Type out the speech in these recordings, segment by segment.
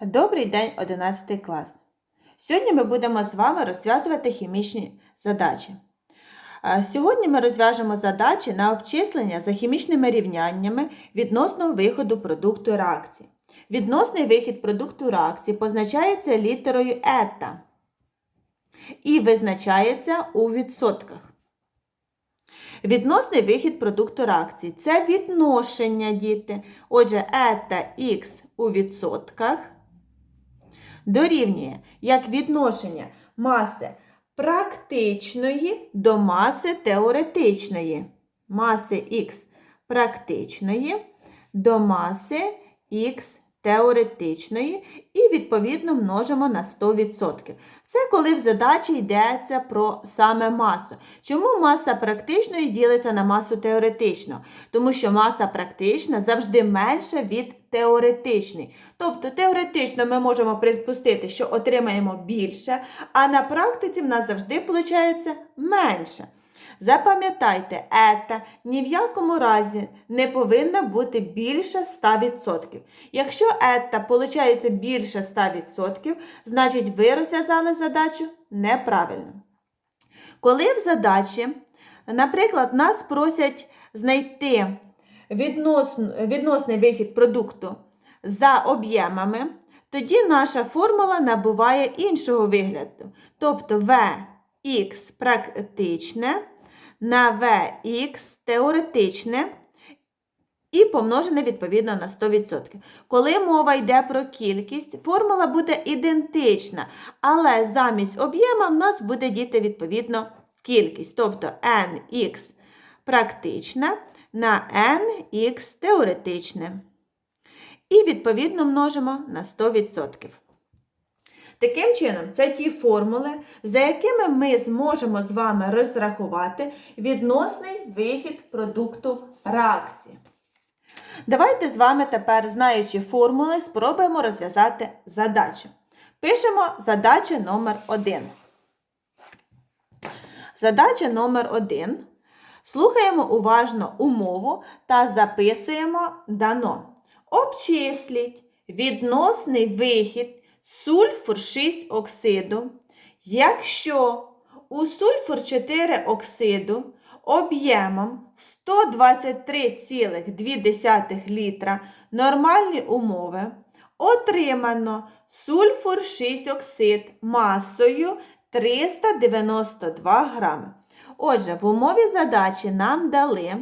Добрий день, 11 клас. Сьогодні ми будемо з вами розв'язувати хімічні задачі. Е, Сьогодні ми розв'яжемо задачі на обчислення за хімічними рівняннями відносно виходу продукту реакції. Відносний вихід продукту реакції позначається літерою ета і визначається у відсотках. Відносний вихід продукту реакції це відношення діти. Отже, ета х у відсотках дорівнює як відношення маси практичної до маси теоретичної. Маси х практичної до маси х теоретичної і, відповідно, множимо на 100%. Це коли в задачі йдеться про саме масу. Чому маса практичної ділиться на масу теоретичну? Тому що маса практична завжди менша від теоретичної. Тобто теоретично ми можемо припустити, що отримаємо більше, а на практиці в нас завжди виходить менше. Запам'ятайте, ета ні в якому разі не повинна бути більше 100%. Якщо ета виходить більше 100%, значить ви розв'язали задачу неправильно. Коли в задачі, наприклад, нас просять знайти відносний вихід продукту за об'ємами, тоді наша формула набуває іншого вигляду. Тобто Vx практичне на Vx теоретичне і помножене відповідно на 100%. Коли мова йде про кількість, формула буде ідентична, але замість об'єма в нас буде діти відповідно кількість. Тобто nx практична на nx теоретичне. І відповідно множимо на 100%. Таким чином, це ті формули, за якими ми зможемо з вами розрахувати відносний вихід продукту реакції. Давайте з вами тепер, знаючи формули, спробуємо розв'язати задачу. Пишемо задача номер 1. Задача номер 1. Слухаємо уважно умову та записуємо дано. Обчисліть відносний вихід сульфур 6 оксиду, якщо у сульфур 4 оксиду об'ємом 123,2 літра нормальні умови отримано сульфур 6 оксид масою 392 грами. Отже, в умові задачі нам дали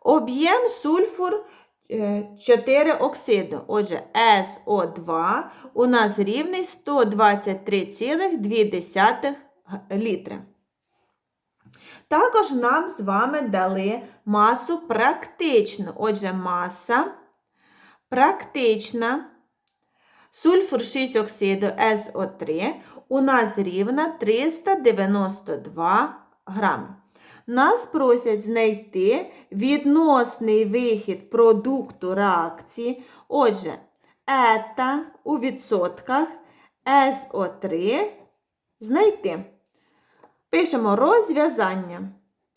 об'єм сульфур 4 оксиду. Отже, СО2 у нас рівний 123,2 літри. Також нам з вами дали масу практичну. Отже, маса практична сульфур 6 оксиду СО3 у нас рівна 392 грами. Нас просять знайти відносний вихід продукту реакції. Отже, ета у відсотках СО3 знайти. Пишемо розв'язання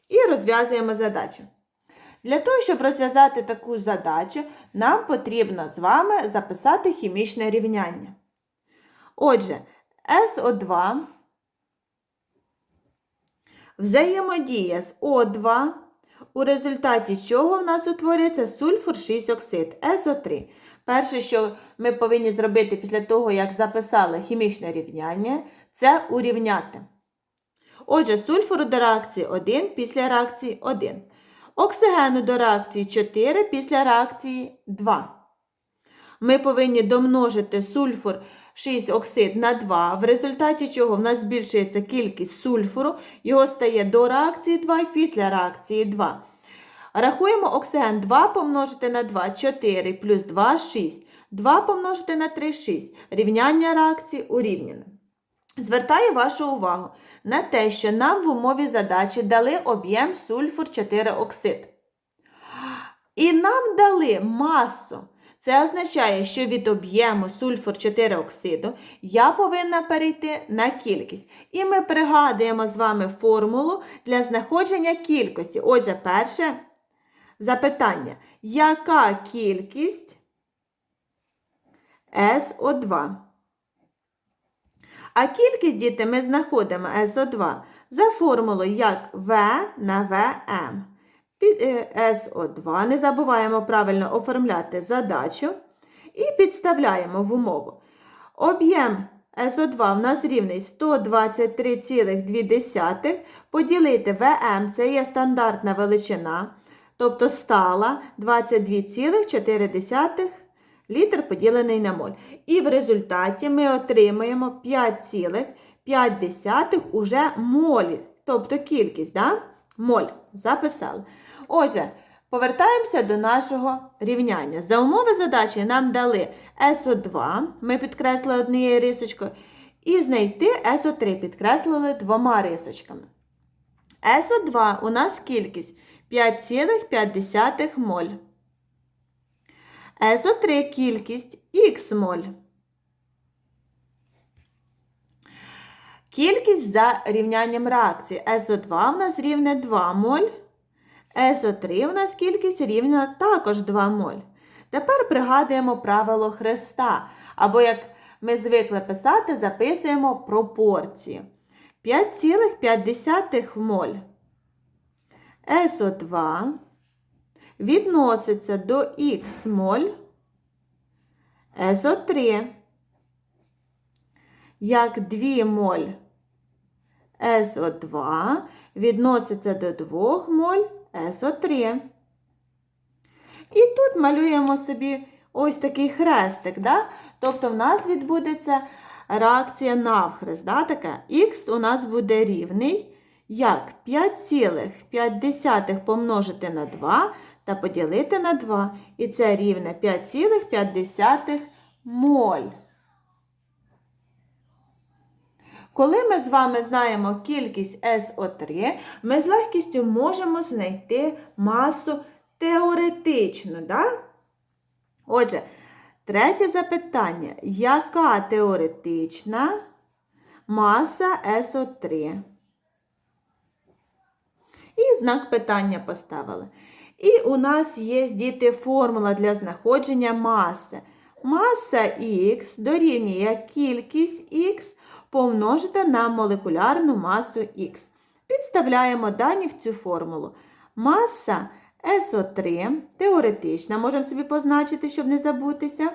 і розв'язуємо задачу. Для того, щоб розв'язати таку задачу, нам потрібно з вами записати хімічне рівняння. Отже, СО2 взаємодія з О2, у результаті чого в нас утворюється сульфур 6 оксид СО3. Перше, що ми повинні зробити після того, як записали хімічне рівняння, це урівняти. Отже, сульфуру до реакції 1 після реакції 1. Оксигену до реакції 4 після реакції 2. Ми повинні домножити сульфур 6 оксид на 2, в результаті чого в нас збільшується кількість сульфуру, його стає до реакції 2 і після реакції 2. Рахуємо оксиген 2 помножити на 2 4 плюс 2 6. 2 помножити на 3 6. Рівняння реакції урівняне. Звертаю вашу увагу на те, що нам в умові задачі дали об'єм сульфур 4 оксид. І нам дали масу. Це означає, що від об'єму сульфур 4 оксиду я повинна перейти на кількість. І ми пригадуємо з вами формулу для знаходження кількості. Отже, перше запитання. Яка кількість СО2. А кількість діти ми знаходимо СО2 за формулою як В на ВМ. Під е, СО2 не забуваємо правильно оформляти задачу і підставляємо в умову. Об'єм СО2 в нас рівний 123,2 поділити ВМ це є стандартна величина, тобто стала 22,4 літр поділений на моль. І в результаті ми отримаємо 5,5 уже молі, тобто кількість, да? моль. Записали. Отже, повертаємося до нашого рівняння. За умови задачі нам дали СО2, ми підкреслили однією рисочкою, і знайти СО3 підкреслили двома рисочками. СО2 у нас кількість 5,5 моль. СО3 кількість х моль. Кількість за рівнянням реакції. СО2 у нас рівне 2 моль. СО3 у нас кількість рівна також 2 моль. Тепер пригадуємо правило хреста. Або, як ми звикли писати, записуємо пропорції. 5,5 моль. СО2 відноситься до х моль СО3, як 2 моль СО2 відноситься до 2 моль СО3. І тут малюємо собі ось такий хрестик. Да? Тобто в нас відбудеться реакція навхрест. Да? Така Х у нас буде рівний. Як 5,5 помножити на 2 та поділити на 2. І це рівне 5,5 моль. Коли ми з вами знаємо кількість СО3, ми з легкістю можемо знайти масу теоретично. Да? Отже, третє запитання. Яка теоретична маса СО3? І знак питання поставили. І у нас є, діти, формула для знаходження маси. Маса Х дорівнює кількість Х помножити на молекулярну масу Х. Підставляємо дані в цю формулу. Маса СО3, теоретична, можемо собі позначити, щоб не забутися,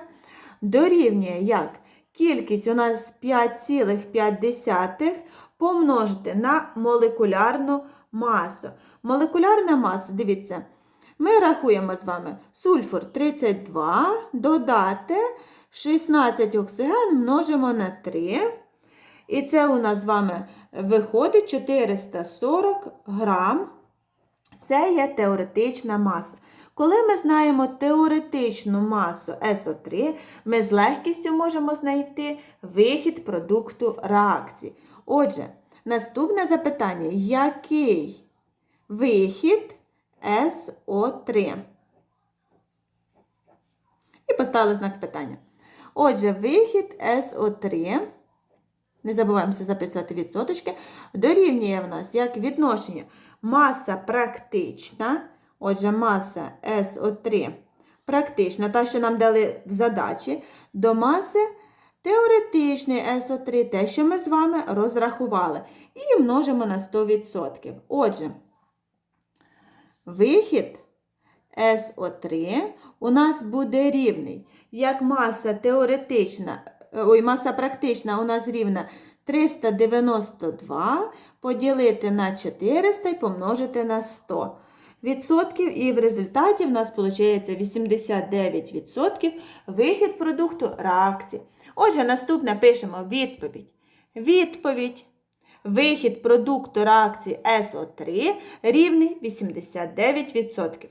дорівнює як кількість у нас 5,5 помножити на молекулярну масу. Молекулярна маса, дивіться, ми рахуємо з вами сульфур 32, додати 16 оксиген множимо на 3. І це у нас з вами виходить 440 грам. Це є теоретична маса. Коли ми знаємо теоретичну масу СО3, ми з легкістю можемо знайти вихід продукту реакції. Отже, наступне запитання: який вихід СО3? І поставили знак питання. Отже, вихід СО3, не забуваємося записувати відсоточки, дорівнює в нас як відношення. Маса практична, отже, маса СО3 практична, та, що нам дали в задачі, до маси теоретичної СО3, те, що ми з вами розрахували, і множимо на 100%. Отже, вихід СО3 у нас буде рівний. Як маса теоретична, ой, маса практична у нас рівна 392 поділити на 400 і помножити на 100 відсотків. І в результаті в нас виходить 89% вихід продукту реакції. Отже, наступне пишемо відповідь. Відповідь. Вихід продукту реакції СО3 рівний 89%.